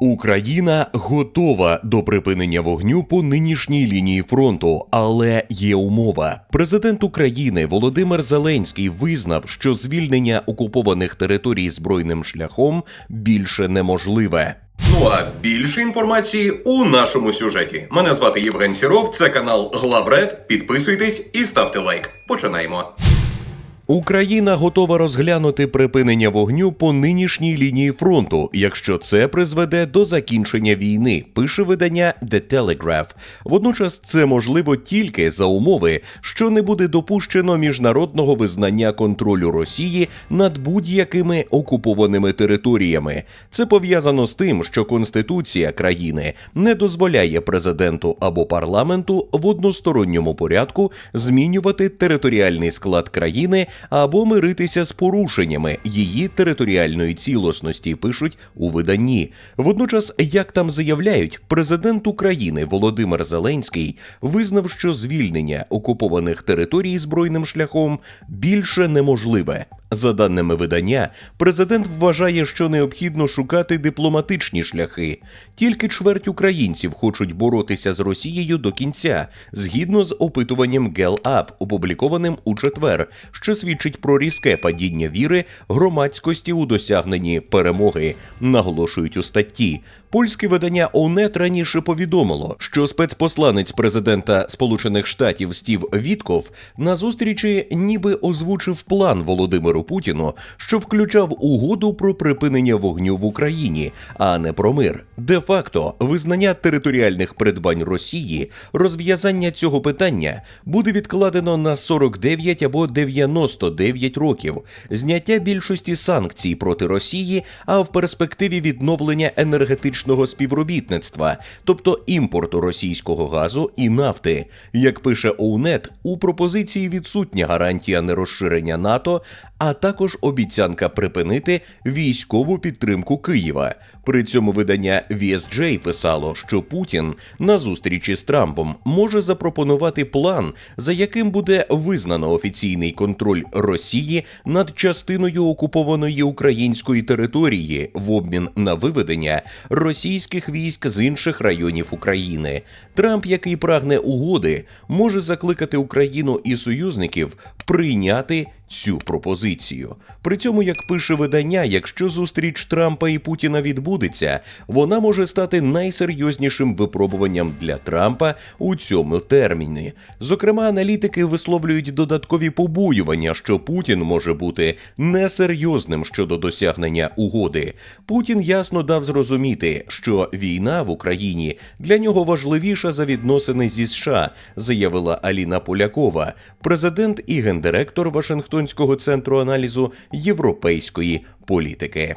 Україна готова до припинення вогню по нинішній лінії фронту, але є умова. Президент України Володимир Зеленський визнав, що звільнення окупованих територій збройним шляхом більше неможливе. Ну а більше інформації у нашому сюжеті. Мене звати Євген Сіров, це канал Главред. Підписуйтесь і ставте лайк. Починаємо. Україна готова розглянути припинення вогню по нинішній лінії фронту, якщо це призведе до закінчення війни, пише видання The Telegraph. Водночас це можливо тільки за умови, що не буде допущено міжнародного визнання контролю Росії над будь-якими окупованими територіями. Це пов'язано з тим, що Конституція країни не дозволяє президенту або парламенту в односторонньому порядку змінювати територіальний склад країни або миритися з порушеннями її територіальної цілісності, пишуть у виданні. Водночас, як там заявляють, президент України Володимир Зеленський визнав, що звільнення окупованих територій збройним шляхом більше неможливе. За даними видання, президент вважає, що необхідно шукати дипломатичні шляхи. Тільки чверть українців хочуть боротися з Росією до кінця, згідно з опитуванням GELAP, опублікованим у четвер, що свідчить про різке падіння віри громадськості у досягненні перемоги, наголошують у статті. Польське видання ОНЕТ раніше повідомило, що спецпосланець президента Сполучених Штатів Стів Вітков на зустрічі ніби озвучив план Володимиру Путіну, що включав угоду про припинення вогню в Україні, а не про мир. Де-факто визнання територіальних придбань Росії, розв'язання цього питання буде відкладено на 49 або 99 років, зняття більшості санкцій проти Росії, а в перспективі відновлення енергетичного співробітництва, тобто імпорту російського газу і нафти. Як пише ОУНЕТ, у пропозиції відсутня гарантія нерозширення НАТО, а також обіцянка припинити військову підтримку Києва. При цьому видання VSJ писало, що Путін на зустрічі з Трампом може запропонувати план, за яким буде визнано офіційний контроль Росії над частиною окупованої української території в обмін на виведення російських військ з інших районів України. Трамп, який прагне угоди, може закликати Україну і союзників прийняти цю пропозицію. При цьому, як пише видання, якщо зустріч Трампа і Путіна відбудеться, вона може стати найсерйознішим випробуванням для Трампа у цьому терміні. Зокрема, аналітики висловлюють додаткові побоювання, що Путін може бути несерйозним щодо досягнення угоди. Путін ясно дав зрозуміти, що війна в Україні для нього важливіша за відносини зі США, заявила Аліна Полякова, президент і гендиректор Вашингтонського центру аналізу європейської політики.